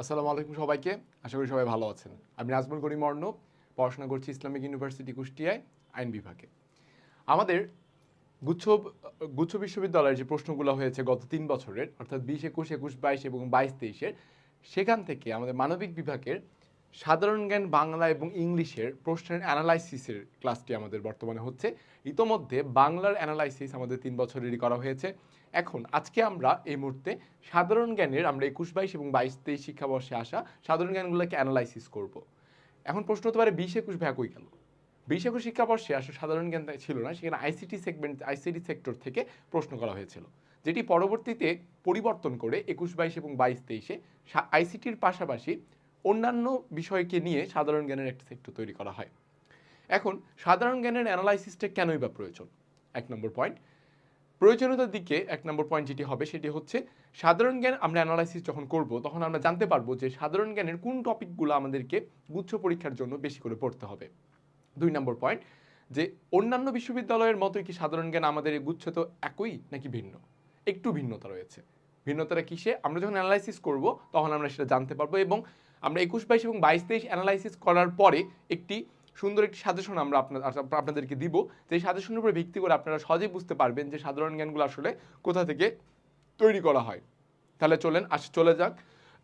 আসসালামু আলাইকুম সবাইকে। আশা করি সবাই ভালো আছেন। আমি নাজমুল করিম অর্ণব পড়াশোনা করছি ইসলামিক ইউনিভার্সিটি কুষ্টিয়ায় আইন বিভাগে। আমাদের গুচ্ছ গুচ্ছ বিশ্ববিদ্যালয়ের যে প্রশ্নগুলো হয়েছে গত তিন বছরের, অর্থাৎ বিশ, একুশ একুশ, বাইশ এবং বাইশ, তেইশের, সেখান থেকে আমাদের মানবিক বিভাগের সাধারণ জ্ঞান বাংলা এবং ইংলিশের প্রশ্নের অ্যানালাইসিসের ক্লাসটি আমাদের বর্তমানে হচ্ছে। ইতোমধ্যে বাংলার অ্যানালাইসিস আমাদের তিন বছরেরই করা হয়েছে। এখন আজকে আমরা এই মুহূর্তে সাধারণ জ্ঞানের আমরা একুশ, বাইশ এবং বাইশ, তেইশ শিক্ষাবর্ষে আসা সাধারণ জ্ঞানগুলোকে অ্যানালাইসিস করব। এখন প্রশ্ন হতে পারে, বিশ, একুশ ভ্যা কই গেল? বিশ, একুশ শিক্ষাবর্ষে আসলে সাধারণ জ্ঞান ছিল না, সেখানে আইসিটি সেগমেন্ট, আইসিটি সেক্টর থেকে প্রশ্ন করা হয়েছিল, যেটি পরবর্তীতে পরিবর্তন করে একুশ, বাইশ এবং বাইশ, তেইশে আইসিটির পাশাপাশি অন্যান্য বিষয়কে নিয়ে সাধারণ জ্ঞানের একটা সেক্টর তৈরি করা হয়। এখন, সাধারণ জ্ঞানের অ্যানালাইসিসটা কেনই বা প্রয়োজন? এক নম্বর পয়েন্ট প্রয়োজনীয়তার দিকে এক নম্বর পয়েন্ট যেটি হবে, সেটি হচ্ছে সাধারণ জ্ঞান আমরা অ্যানালাইসিস যখন করব, তখন আমরা জানতে পারব যে সাধারণ জ্ঞানের কোন টপিকগুলো আমাদেরকে গুচ্ছ পরীক্ষার জন্য বেশি করে পড়তে হবে। দুই নম্বর পয়েন্ট যে অন্যান্য বিশ্ববিদ্যালয়ের মতোই কি সাধারণ জ্ঞান আমাদের গুচ্ছ তো একই নাকি ভিন্ন? একটু ভিন্নতা রয়েছে। ভিন্নতাটা কিসে? আমরা যখন অ্যানালাইসিস করব, তখন আমরা সেটা জানতে পারব এবং আমরা একুশ বাইশ এবং বাইশ তেইশ অ্যানালাইসিস করার পরে একটি সুন্দর একটি সাজেশন আমরা আপনার আপনাদেরকে দিব। যে সাজেশনের উপর ভিত্তি করে আপনারা সহজেই বুঝতে পারবেন যে সাধারণ জ্ঞানগুলো আসলে কোথা থেকে তৈরি করা হয়। তাহলে চলেন আস চলে যাক।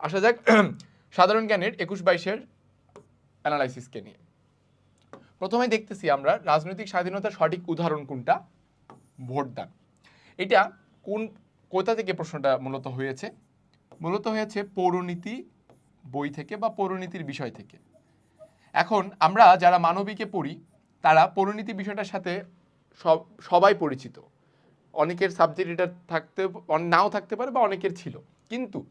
আসা যাক সাধারণ জ্ঞানের একুশ বাইশের অ্যানালাইসিসকে নিয়ে। প্রথমে দেখতেছি আমরা রাজনৈতিক স্বাধীনতার সঠিক উদাহরণ কোনটা? ভোটদান। এটা কোন কোথা থেকে প্রশ্নটা মূলত হয়েছে? মূলত হয়েছে পৌরনীতি বই থেকে বা পৌরনীতির বিষয় থেকে। এখন আমরা যারা মানবিকে পড়ি, তারা পরিণীতি বিষয়টার সাথে সব, সবাই পরিচিত। অনেকের সাবজেক্ট এটা থাকতে, নাও থাকতে পারে বা অনেকের ছিল। কিন্তু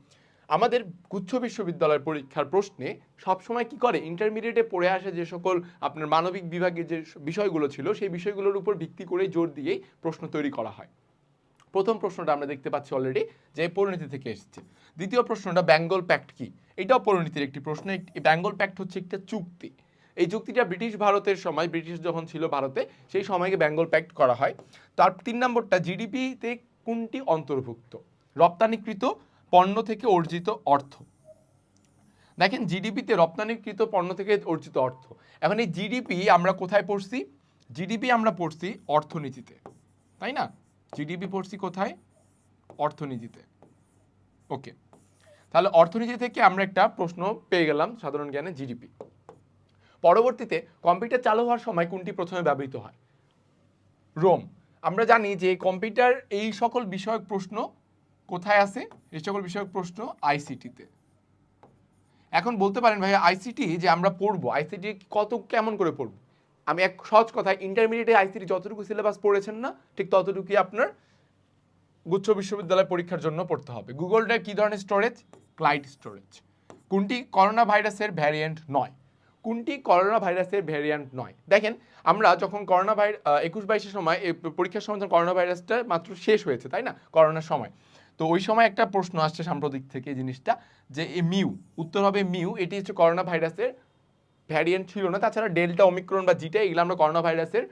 আমাদের গুচ্ছ বিশ্ববিদ্যালয়ের পরীক্ষার প্রশ্নে সবসময় কি করে? ইন্টারমিডিয়েটে পড়ে আসে যে সকল আপনার মানবিক বিভাগের যে বিষয়গুলো ছিল, সেই বিষয়গুলোর উপর ভিত্তি করে জোর দিয়েই প্রশ্ন তৈরি করা হয়। প্রথম প্রশ্নটা আমরা দেখতে পাচ্ছি অলরেডি যে পরিণতি থেকে এসেছে। দ্বিতীয় প্রশ্নটা বেঙ্গল প্যাক্ট কি? এটাও পরিণতির একটি প্রশ্ন। বেঙ্গল প্যাক্ট হচ্ছে একটা চুক্তি। এই চুক্তিটা ব্রিটিশ ভারতের সময়, ব্রিটিশ যখন ছিল ভারতে, সেই সময়কে বেঙ্গল প্যাক্ট করা হয়। তার তিন নম্বরটা জিডিপিতে কোনটি অন্তর্ভুক্ত? রপ্তানিকৃত পণ্য থেকে অর্জিত অর্থ। দেখেন জিডিপিতে রপ্তানিকৃত পণ্য থেকে অর্জিত অর্থ। এখন এই জিডিপি আমরা কোথায় পড়ছি? জিডিপি আমরা পড়ছি অর্থনীতিতে। তাই না? জিডিপি পড়ছি কোথায়? অর্থনীতিতে। ওকে তাহলে অর্থনীতি থেকে আমরা একটা প্রশ্ন পেয়ে গেলাম সাধারণ জ্ঞানে জিডিপি পরবর্তীতে কম্পিউটার চালু হওয়ার সময় কোনটি প্রথমে ব্যবহৃত হয়? রোম। আমরা জানি যে কম্পিউটার এই সকল বিষয়ক প্রশ্ন কোথায় আছে এই সকল বিষয়ক প্রশ্ন আইসিটিতে এখন বলতে পারেন ভাই আইসিটি যে আমরা পড়ব আইসিটি কত, কেমন করে পড়ব? আমি এক সহজ কথায় ইন্টারমিডিয়েটে আইসিটি যতটুকু সিলেবাস পড়েছেন না, ঠিক ততটুকুই আপনার গুচ্ছ বিশ্ববিদ্যালয় পরীক্ষার জন্য পড়তে হবে। গুগল ড্রাইভ কী ধরনের স্টোরেজ ক্লাইড স্টোরেজ কোনটি করোনা ভাইরাসের ভ্যারিয়েন্ট নয়? কোনটি করোনা ভাইরাসের ভ্যারিয়েন্ট নয়? দেখেন, আমরা যখন করোনা ভাইরাস একুশ বাইশের সময় পরীক্ষার সময় যখন করোনা ভাইরাসটা মাত্র শেষ হয়েছে, তাই না? করোনার সময়। তো ওই সময় একটা প্রশ্ন আসছে সাম্প্রতিক থেকে এই জিনিসটা, যে এই মিউ উত্তর হবে মিউ এটি হচ্ছে করোনা ভাইরাসের ভ্যারিয়েন্ট ছিল না, তাছাড়া ডেল্টা অমিক্রন বা জিটা এগুলো আমরা করোনা ভাইরাসের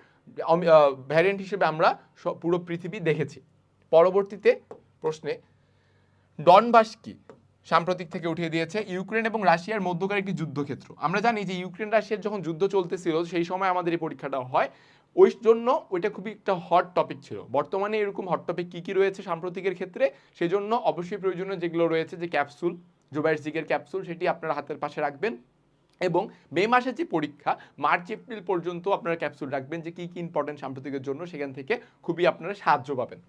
ভ্যারিয়েন্ট হিসেবে আমরা পুরো পৃথিবী দেখেছি। পরবর্তীতে প্রশ্নে ডনবাস কি? সাম্প্রতিক থেকে উঠিয়ে দিয়েছে, ইউক্রেন এবং রাশিয়ার মধ্যকার একটি যুদ্ধক্ষেত্র। আমরা জানি যে ইউক্রেন, রাশিয়ার যখন যুদ্ধ চলতেছিল, সেই সময় আমাদের এই পরীক্ষাটা হয়। ওই জন্য ওইটা খুবই একটা হট টপিক ছিল। বর্তমানে এরকম হট টপিক কী কী রয়েছে সাম্প্রতিকের ক্ষেত্রে সেই জন্য অবশ্যই প্রয়োজনীয় যেগুলো রয়েছে, যে ক্যাপসুল জোবাইসিকের ক্যাপসুল সেটি আপনারা হাতের পাশে রাখবেন। এবং মে মাসের যে পরীক্ষা, মার্চ, এপ্রিল পর্যন্ত আপনারা ক্যাপসুল রাখবেন যে কী কী ইম্পর্টেন্ট সাম্প্রতিকের জন্য সেখান থেকে খুবই আপনারা সাহায্য পাবেন।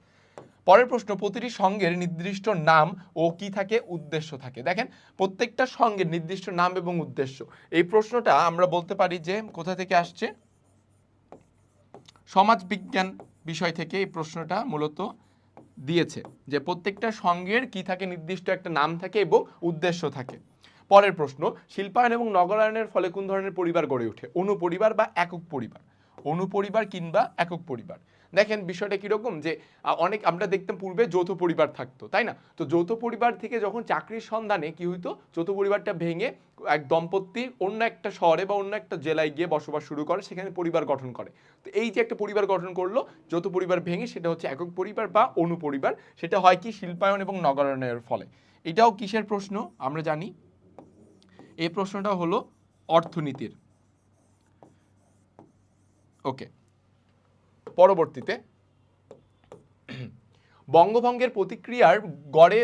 পরের প্রশ্ন, প্রতিটি সঙ্গের নির্দিষ্ট নাম ও কি থাকে, উদ্দেশ্য থাকে। দেখেন, প্রত্যেকটা সঙ্গের নির্দিষ্ট নাম এবং উদ্দেশ্য। এই প্রশ্নটা আমরা বলতে পারি যে কোথা থেকে আসছে? সমাজ বিজ্ঞান বিষয় থেকে এই প্রশ্নটা মূলত দিয়েছে যে প্রত্যেকটা সঙ্গের কি থাকে, নির্দিষ্ট একটা নাম থাকে এবং উদ্দেশ্য থাকে। পরের প্রশ্ন, শিল্পায়ন এবং নগরায়নের ফলে কোন ধরনের পরিবার গড়ে ওঠে? অনুপরিবার বা একক পরিবার? অনুপরিবার কিংবা একক পরিবার? দেখেন, বিষয়টা কীরকম যে অনেক আমরা দেখতাম পূর্বে যৌথ পরিবার থাকতো, তাই না? তো যৌথ পরিবার থেকে যখন চাকরির সন্ধানে কি হইতো? যৌথ পরিবারটা ভেঙে এক দম্পতি অন্য একটা শহরে বা অন্য একটা জেলায় গিয়ে বসবাস শুরু করে, সেখানে পরিবার গঠন করে। তো এই যে একটা পরিবার গঠন করল, যৌথ পরিবার ভেঙে সেটা হচ্ছে একক পরিবার বা অনুপরিবার, সেটা হয় কি শিল্পায়ন এবং নগরায়নের ফলে। এটাও কিসের প্রশ্ন? আমরা জানি এই প্রশ্নটা হলো অর্থনীতির। ওকে। পরবর্তীতে, বঙ্গভঙ্গের প্রতিক্রিয়ার গড়ে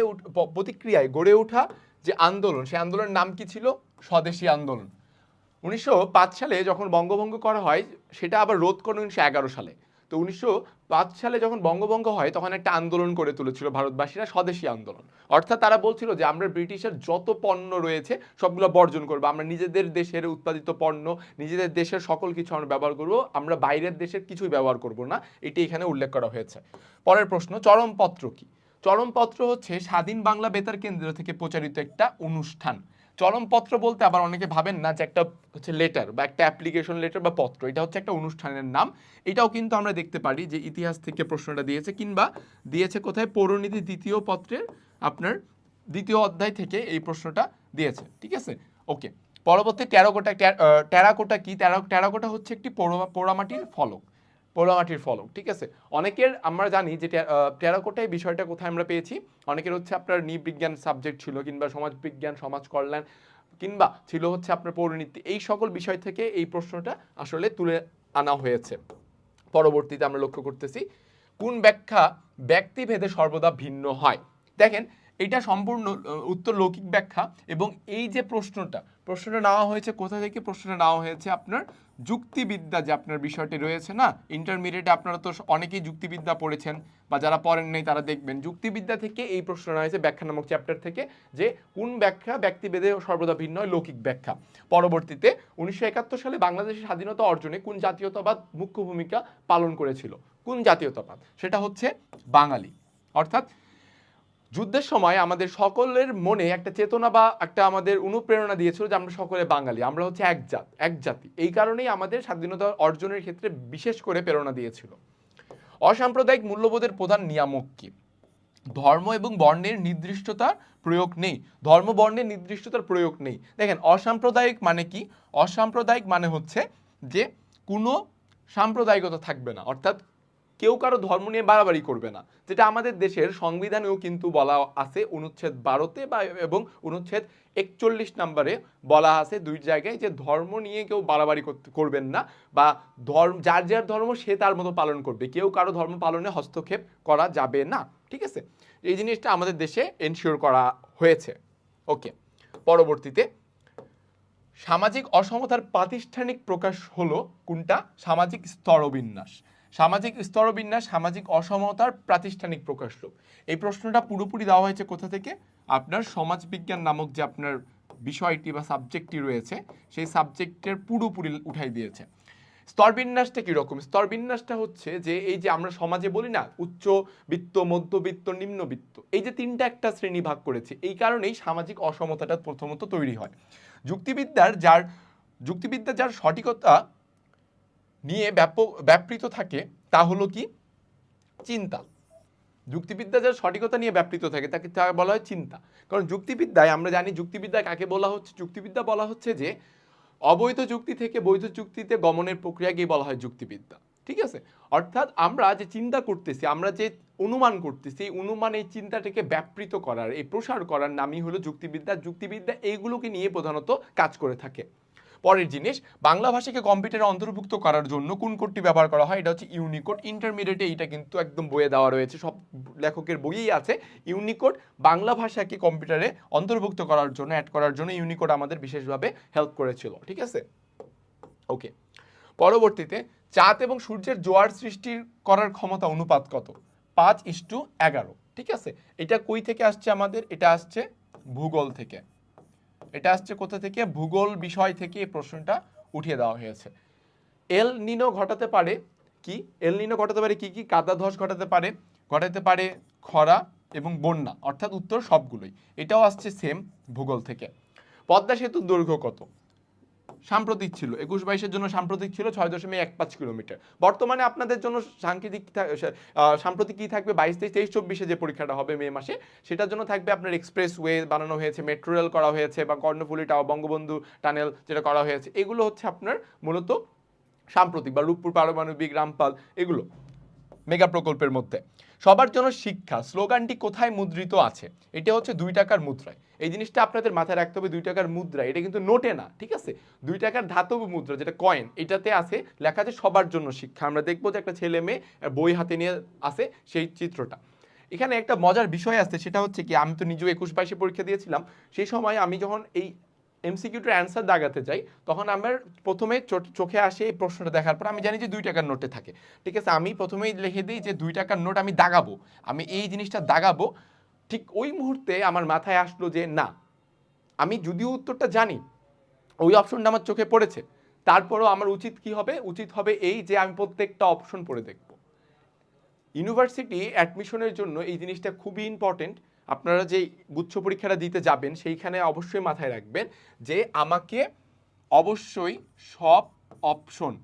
প্রতিক্রিয়ায় গড়ে ওঠা যে আন্দোলন, সেই আন্দোলনের নাম কি ছিল? স্বদেশী আন্দোলন। উনিশশো পাঁচ সালে যখন বঙ্গভঙ্গ করা হয়, সেটা আবার রোধ করে উনিশশো এগারো সালে। তো উনিশশো পাঁচ সালে যখন বঙ্গভঙ্গ হয়, তখন একটা আন্দোলন করে তুলেছিল ভারতবাসীরা, স্বদেশী আন্দোলন। অর্থাৎ তারা বলছিল যে, আমরা ব্রিটিশের যত পণ্য রয়েছে, সবগুলো বর্জন করব। আমরা নিজেদের দেশের উৎপাদিত পণ্য, নিজেদের দেশের সকল কিছু আমরা ব্যবহার করব। আমরা বাইরের দেশের কিছুই ব্যবহার করব না। এটি এখানে উল্লেখ করা হয়েছে। পরের প্রশ্ন, চরমপত্র কি? চরমপত্র হচ্ছে স্বাধীন বাংলা বেতার কেন্দ্র থেকে প্রচারিত একটা অনুষ্ঠান। চরমপত্র বলতে আবার অনেকে ভাবেন না যে একটা হচ্ছে লেটার বা একটা অ্যাপ্লিকেশন লেটার বা পত্র, এটা হচ্ছে একটা অনুষ্ঠানের নাম। এটাও কিন্তু আমরা দেখতে পারি যে ইতিহাস থেকে প্রশ্নটা দিয়েছে কিংবা দিয়েছে কোথায়? পৌরনীতি দ্বিতীয় পত্রের আপনার দ্বিতীয় অধ্যায় থেকে এই প্রশ্নটা দিয়েছে। ঠিক আছে? ওকে পরবর্তী টেরাকোটা টেরাকোটা কি? টেরা- টেরাকোটা হচ্ছে একটি পোড়া- পোড়ামাটির ফলক। পোড়ামাটির ফলক ঠিক আছে? অনেকের আমরা জানি যে টে- আহ, টেরাকোটায় বিষয়টা কোথায় আমরা পেয়েছি। অনেকের হচ্ছে আপনার নৃবিজ্ঞান সাবজেক্ট ছিল কিংবা সমাজবিজ্ঞান সমাজ কল্যাণ কিংবা ছিল হচ্ছে আপনার পৌরনীতি। এই সকল বিষয় থেকে এই প্রশ্নটা আসলে তুলে আনা হয়েছে। পরবর্তীতে আমরা লক্ষ্য করতেছি কোন ব্যাখ্যা ব্যক্তিভেদে সর্বদা ভিন্ন হয়? দেখেন এটা সম্পূর্ণ উত্তর লৌকিক ব্যাখ্যা এবং এই যে প্রশ্নটা প্রশ্নটা নেওয়া হয়েছে কোথা থেকে? প্রশ্নটা নেওয়া হয়েছে আপনার যুক্তিবিদ্যা যে আপনার বিষয়টি রয়েছে না? ইন্টারমিডিয়েটে আপনারা তো অনেকেই যুক্তিবিদ্যা পড়েছেন বা যারা পড়েন নাই তারা দেখবেন। যুক্তিবিদ্যা থেকে এই প্রশ্ন নেওয়া হয়েছে ব্যাখ্যা নামক চ্যাপ্টার থেকে যে কোন ব্যাখ্যা ব্যক্তিভেদে সর্বদা ভিন্ন হয়, লৌকিক ব্যাখ্যা। পরবর্তীতে উনিশশো একাত্তর সালে বাংলাদেশের স্বাধীনতা অর্জনে কোন জাতীয়তাবাদ মুখ্য ভূমিকা পালন করেছিল? কোন জাতীয়তাবাদ? সেটা হচ্ছে বাঙালি। অর্থাৎ যুদ্ধের সময় আমাদের সকলের মনে একটা চেতনা বা একটা আমাদের অনুপ্রেরণা দিয়েছিল যে আমরা সকলে বাঙালি, আমরা হচ্ছে এক জাত, এক জাতি। এই কারণেই আমাদের স্বাধীনতা অর্জনের ক্ষেত্রে বিশেষ করে প্রেরণা দিয়েছিল। অসাম্প্রদায়িক মূল্যবোধের প্রধান নিয়ামক কি? ধর্ম এবং বর্ণের নির্দিষ্টতার প্রয়োগ নেই। ধর্ম, বর্ণের নির্দিষ্টতার প্রয়োগ নেই। দেখেন, অসাম্প্রদায়িক মানে কি? অসাম্প্রদায়িক মানে হচ্ছে যে কোনো সাম্প্রদায়িকতা থাকবে না। অর্থাৎ কেউ কারও ধর্ম নিয়ে বাড়াবাড়ি করবে না। যেটা আমাদের দেশের সংবিধানেও কিন্তু বলা আছে, অনুচ্ছেদ বারোতে বা এবং অনুচ্ছেদ একচল্লিশ নম্বরে বলা আছে দুই জায়গায় যে ধর্ম নিয়ে কেউ বাড়াবাড়ি করবেন না বা ধর্ম, যার যার ধর্ম সে তার মতো পালন করবে। কেউ কারও ধর্ম পালনে হস্তক্ষেপ করা যাবে না, ঠিক আছে? এই জিনিসটা আমাদের দেশে এনশিওর করা হয়েছে। ওকে পরবর্তীতে সামাজিক অসমতার প্রাতিষ্ঠানিক প্রকাশ হলো কোনটা? সামাজিক স্তরবিন্যাস। সামাজিক স্তরবিন্যাস, সামাজিক অসমতার প্রাতিষ্ঠানিক প্রকাশ রূপ এই প্রশ্নটা পুরোপুরি দেওয়া হয়েছে কোথা থেকে? আপনার সমাজবিজ্ঞান নামক যে আপনার বিষয়টি বা সাবজেক্টটি রয়েছে, সেই সাবজেক্টের পুরোপুরি উঠাই দিয়েছে। স্তরবিন্যাসটা কীরকম? স্তরবিন্যাসটা হচ্ছে যে, এই যে আমরা সমাজে বলি না, উচ্চ বিত্ত, মধ্যবিত্ত, নিম্নবিত্ত, এই যে তিনটা একটা শ্রেণি ভাগ করেছে, এই কারণেই সামাজিক অসমতাটা প্রথমত তৈরি হয়। যুক্তিবিদ্যার যার, যুক্তিবিদ্যা যার সঠিকতা নিয়ে ব্যাপক ব্যাপৃত থাকে, তা হলো কি? চিন্তা। যুক্তিবিদ্যা যার সঠিকতা নিয়ে ব্যাপৃত থাকে, তাকে তা বলা হয় চিন্তা। কারণ যুক্তিবিদ্যায়, আমরা জানি যুক্তিবিদ্যা কাকে বলা হচ্ছে? যুক্তিবিদ্যা বলা হচ্ছে যে, অবৈধ যুক্তি থেকে বৈধ যুক্তিতে গমনের প্রক্রিয়াকেই বলা হয় যুক্তিবিদ্যা। ঠিক আছে? অর্থাৎ আমরা যে চিন্তা করতেছি, আমরা যে অনুমান করতেছি, এই অনুমান, এই চিন্তাটাকে ব্যাপৃত করার, এই প্রসার করার নামই হলো যুক্তিবিদ্যা। যুক্তিবিদ্যা এইগুলোকে নিয়ে প্রধানত কাজ করে থাকে। পরের জিনিস, বাংলা ভাষাকে কম্পিউটারে অন্তর্ভুক্ত করার জন্য কোন কোডটি ব্যবহার করা হয়? এটা হচ্ছে ইউনিকোড ইন্টারমিডিয়েটে এইটা কিন্তু একদম বইয়ে দেওয়া রয়েছে। সব লেখকের বইয়েই আছে। ইউনিকোড বাংলা ভাষাকে কম্পিউটারে অন্তর্ভুক্ত করার জন্য অ্যাড করার জন্য ইউনিকোড আমাদের বিশেষভাবে হেল্প করেছিল। ঠিক আছে? ওকে পরবর্তীতে, চাঁদ এবং সূর্যের জোয়ার সৃষ্টির করার ক্ষমতা অনুপাত কত? পাঁচ ইস্টু এগারো। ঠিক আছে? এটা কই থেকে আসছে আমাদের? এটা আসছে ভূগোল থেকে। এটা আসছে কোথা থেকে? ভূগোল বিষয় থেকে এই প্রশ্নটা উঠিয়ে দেওয়া হয়েছে। এল নিনো ঘটাতে পারে কি? এল নিনো ঘটাতে পারে কি কি? কাদা ধস ঘটাতে পারে ঘটাতে পারে খরা এবং বন্যা, অর্থাৎ উত্তর সবগুলোই। এটাও আসছে সেম ভূগোল থেকে। পদ্মা সেতুর দৈর্ঘ্য কত? সাম্প্রতিক ছিল। একুশ বাইশের জন্য সাম্প্রতিক ছিল ছয় দশমিক এক পাঁচ কিলোমিটার। বর্তমানে আপনাদের জন্য সাংকেতিক সাম্প্রতিক কী থাকবে? বাইশ, তেইশ তেইশ, চব্বিশে যে পরীক্ষাটা হবে মে মাসে, সেটার জন্য থাকবে আপনার এক্সপ্রেস ওয়ে বানানো হয়েছে মেট্রো রেল করা হয়েছে বা কর্ণফুলি টাওয়ার বঙ্গবন্ধু টানেল যেটা করা হয়েছে। এগুলো হচ্ছে আপনার মূলত সাম্প্রতিক বা রূপপুর পারমাণবিক রামপাল, এগুলো। মেগা প্রকল্পের মধ্যে। সবার জন্য শিক্ষা, স্লোগানটি কোথায় মুদ্রিত আছে? এটা হচ্ছে দুই টাকার মুদ্রায়। এই জিনিসটা আপনাদের মাথায় রাখতে হবে, দুই টাকার মুদ্রা এটা কিন্তু নোটে না, ঠিক আছে? দুই টাকার ধাতব মুদ্রা, যেটা কয়েন এটাতে আছে, লেখা আছে সবার জন্য শিক্ষা। আমরা দেখব যে একটা ছেলে মেয়ে বই হাতে নিয়ে আছে সেই চিত্রটা। এখানে একটা মজার বিষয় আছে, সেটা হচ্ছে কি, আমি তো নিজেও একুশ বাইশে পরীক্ষা দিয়েছিলাম। সেই সময় আমি যখন এই এমসিকিউটার অ্যান্সার দাগাতে যাই, তখন আমার প্রথমে চোখে আসে এই প্রশ্নটা দেখার পর আমি জানি যে দুই টাকার নোটে থাকে। ঠিক আছে, আমি প্রথমেই লিখে দিই যে দুই টাকার নোট আমি দাগাবো। আমি এই জিনিসটা দাগাবো, ঠিক ওই মুহূর্তে আমার মাথায় আসলো যে না, আমি যদিও উত্তরটা জানি, ওই অপশনটা আমার চোখে পড়েছে, তারপরেও আমার উচিত কি হবে? উচিত হবে এই যে আমি প্রত্যেকটা অপশন পড়ে দেখব। ইউনিভার্সিটি অ্যাডমিশনের জন্য এই জিনিসটা খুবই ইম্পর্টেন্ট আপনারা যে গুচ্ছ পরীক্ষাটা দিতে যাবেন, সেইখানে অবশ্যই মাথায় রাখবেন যে আমাকে অবশ্যই সব অপশন,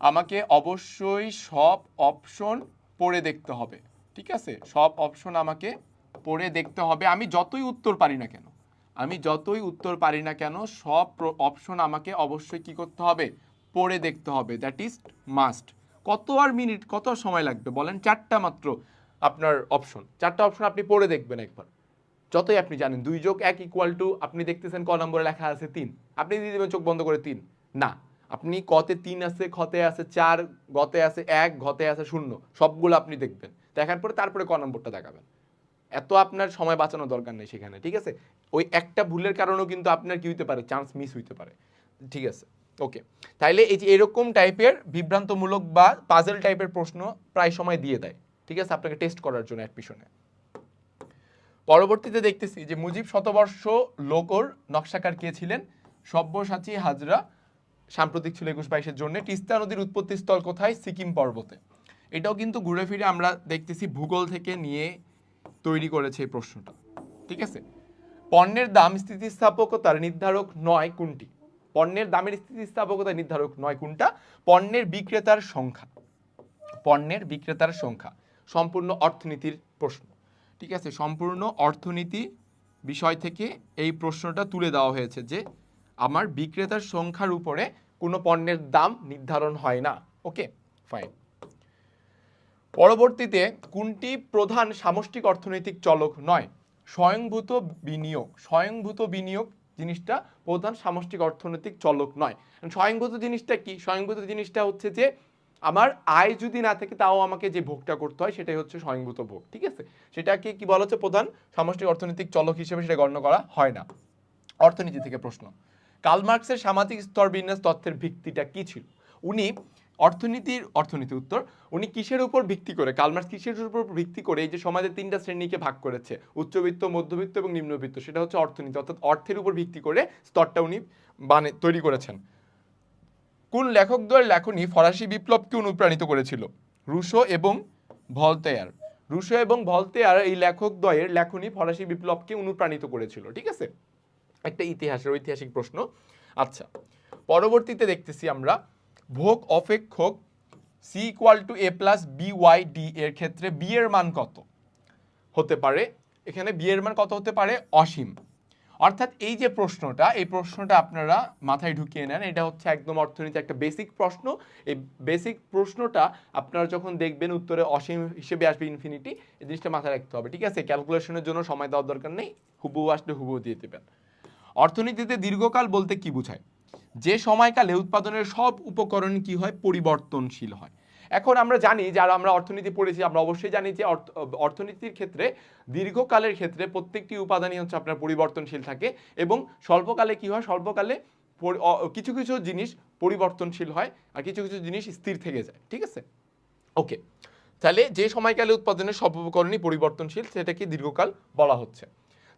আমাকে অবশ্যই সব অপশন পড়ে দেখতে হবে, ঠিক আছে? সব অপশন আমাকে পড়ে দেখতে হবে। আমি যতই উত্তর পারি না কেন, আমি যতই উত্তর পারি না কেন, সব অপশন আমাকে অবশ্যই কি করতে হবে? পড়ে দেখতে হবে। দ্যাট ইজ মাস্ট কত আর মিনিট, কত সময় লাগবে? বলেন চারটা মাত্র। আপনার অপশন চারটা অপশন আপনি পড়ে দেখবেন একবার। যতই আপনি জানেন, দুই যোগ এক ইকুয়াল টু আপনি দেখতেছেন ক নম্বরে লেখা আছে তিন। আপনি দিয়ে দেবেন চোখ বন্ধ করে তিন। না, আপনি কতে তিন আছে, খতে আছে চার, গতে আছে এক, ঘতে আছে শূন্য, সবগুলো আপনি দেখবেন। দেখার পরে তারপরে ক নম্বরটা দেখাবেন। এত আপনার সময় বাঁচানোর দরকার নেই সেখানে, ঠিক আছে? ওই একটা ভুলের কারণেও কিন্তু আপনার কি হইতে পারে? চান্স মিস হইতে পারে। ঠিক আছে? ওকে তাইলে এই যে এরকম টাইপের বিভ্রান্তমূলক বা পাজেল টাইপের প্রশ্ন প্রায় সময় দিয়ে দেয়। ঠিক আছে? আপনাকে টেস্ট করার জন্য অ্যাডমিশনে পরবর্তীতে দেখতেছি যে মুজিব শতবর্ষ লোকর নকশাকার কে ছিলেন? সব্যসাচী হাজরা, সাম্প্রতিক ছিল একুশ বাইশের জন্য। তিস্তা নদীর উৎপত্তি স্থল কোথায়? সিকিম পর্বতে। এটাও কিন্তু ঘুরে ফিরে আমরা দেখতেছি ভূগোল থেকে নিয়ে তৈরি করেছে এই প্রশ্নটা। ঠিক আছে? পণ্যের দাম স্থিতিস্থাপকতার নির্ধারক নয় কোনটি? পণ্যের দামের স্থিতিস্থাপকতা নির্ধারক নয় কোনটা? পণ্যের বিক্রেতার সংখ্যা। পণ্যের বিক্রেতার সংখ্যা। সম্পূর্ণ অর্থনীতির প্রশ্ন। ঠিক আছে? সম্পূর্ণ অর্থনীতি বিষয় থেকে এই প্রশ্নটা তুলে দেওয়া হয়েছে যে, আমার বিক্রেতার সংখ্যার উপরে কোনো পণ্যের দাম নির্ধারণ হয় না। ওকে? ফাইন। পরবর্তীতে কোনটি প্রধান সামষ্টিক অর্থনৈতিক চলক নয়? স্বয়ংভূত বিনিয়োগ। স্বয়ংভূত বিনিয়োগ জিনিসটা প্রধান সামষ্টিক অর্থনৈতিক চলক নয়। স্বয়ংভূত জিনিসটা কি? স্বয়ংভূত জিনিসটা হচ্ছে যে আমার আয় যদি না থাকে, তাও আমাকে যে ভোগটা করতে হয়, সেটাই হচ্ছে স্বয়ংভূত ভোগ, ঠিক আছে? সেটাকে কি বলা হচ্ছে প্রধান? সামষ্টিক অর্থনৈতিক চলক হিসেবে সেটা গণ্য করা হয় না। অর্থনীতি থেকে প্রশ্ন। কার্ল মার্কসের সামাজিক স্তর বিন্যাস তথ্যের ভিত্তিটা কি ছিল? উনি অর্থনীতির, অর্থনীতি উত্তর, উনি কিসের উপর ভিত্তি করে, কার্ল মার্কস কিসের উপর ভিত্তি করে এই যে সমাজের তিনটা শ্রেণীকে ভাগ করেছে, উচ্চবিত্ত, মধ্যবিত্ত এবং নিম্নবিত্ত, সেটা হচ্ছে অর্থনীতি, অর্থাৎ অর্থের উপর ভিত্তি করে স্তরটা উনি বানে, তৈরি করেছেন। কোন লেখকদ্বয়ের লেখনী ফরাসি বিপ্লবকে অনুপ্রাণিত করেছিল? রুশো এবং ভলতেয়ার। রুশো এবং ভলতেয়ার এই লেখকদ্বয়ের লেখনী ফরাসি বিপ্লবকে অনুপ্রাণিত করেছিল, ঠিক আছে? একটা ইতিহাসের ঐতিহাসিক প্রশ্ন। আচ্ছা পরবর্তীতে দেখতেছি আমরা ভোগ অপেক্ষক C equal to A plus B Y D এর ক্ষেত্রে বি এর মান কত? হতে পারে, এখানে বি এর মান কত হতে পারে? অসীম। অর্থাৎ এই যে প্রশ্নটা, এই প্রশ্নটা আপনারা মাথায় ঢুকিয়ে নেন। এটা হচ্ছে একদম অর্থনীতি একটা বেসিক প্রশ্ন। এই বেসিক প্রশ্নটা আপনারা যখন দেখবেন উত্তরে অসীম হিসেবে আসবে ইনফিনিটি এই জিনিসটা মাথায় রাখতে হবে, ঠিক আছে? ক্যালকুলেশনের জন্য সময় দেওয়ার দরকার নেই, হুবহু আসলে হুবহু দিয়ে দেবেন। অর্থনীতিতে দীর্ঘকাল বলতে কি বোঝায়? যে সময়কালে উৎপাদনের সব উপকরণ কি হয়? পরিবর্তনশীল হয়। এখন আমরা জানি যারা আমরা অর্থনীতি পড়েছি, আমরা অবশ্যই জানি যে অর্থ- অর্থনীতির ক্ষেত্রে দীর্ঘকালের ক্ষেত্রে প্রত্যেকটি উপাদানই হচ্ছে আপনার পরিবর্তনশীল থাকে এবং স্বল্পকালে কি হয়? স্বল্পকালে কিছু কিছু জিনিস পরিবর্তনশীল হয় আর কিছু কিছু জিনিস স্থির থেকে যায়। ঠিক আছে? ওকে। তাহলে যে সময়কালে উৎপাদনের সব উপকরণই পরিবর্তনশীল সেটাকে দীর্ঘকাল বলা হচ্ছে।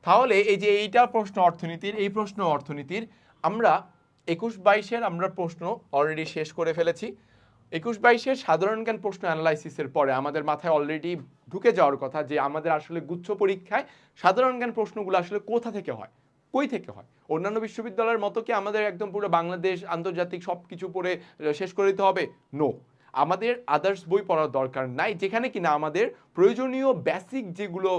তাহলে এই যে এইটা প্রশ্ন অর্থনীতির, এই প্রশ্ন অর্থনীতির, আমরা একুশ বাইশের আমরা প্রশ্ন অলরেডি শেষ করে ফেলেছি। একুশ বাইশের সাধারণ জ্ঞান প্রশ্ন অ্যানালাইসিসের পরে আমাদের মাথায় অলরেডি ঢুকে যাওয়ার কথা যে আমাদের আসলে গুচ্ছ পরীক্ষায় সাধারণ জ্ঞান প্রশ্নগুলো আসলে কোথা থেকে হয়? কই থেকে হয়? অন্যান্য বিশ্ববিদ্যালয়ের মতো কি আমাদের একদম পুরো বাংলাদেশ, আন্তর্জাতিক সব কিছু পড়ে শেষ করে দিতে হবে? নো আমাদের আদার্স বই পড়ার দরকার নাই, যেখানে কিনা আমাদের প্রয়োজনীয় বেসিক যেগুলো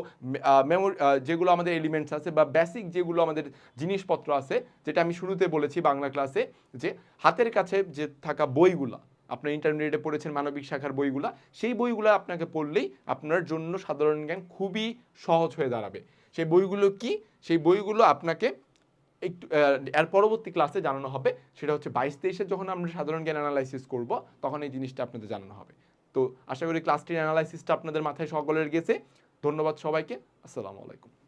মেমোরি যেগুলো আমাদের এলিমেন্টস আছে বা বেসিক যেগুলো আমাদের জিনিসপত্র আছে, যেটা আমি শুরুতে বলেছি বাংলা ক্লাসে যে হাতের কাছে যে থাকা বইগুলা আপনার ইন্টারমিডিয়েটে পড়েছেন মানবিক শাখার বইগুলা, সেই বইগুলো আপনাকে পড়লেই আপনার জন্য সাধারণ জ্ঞান খুবই সহজ হয়ে দাঁড়াবে। সেই বইগুলো কি? সেই বইগুলো আপনাকে একটু এর পরবর্তী ক্লাসে জানানো হবে। সেটা হচ্ছে বাইশ তেইশে যখন আমরা সাধারণ জ্ঞান অ্যানালাইসিস করব, তখন এই জিনিসটা আপনাদের জানানো হবে। তো আশা করি ক্লাসটির অ্যানালাইসিসটা আপনাদের মাথায় সকলের গেছে। ধন্যবাদ সবাইকে। আসসালামু আলাইকুম।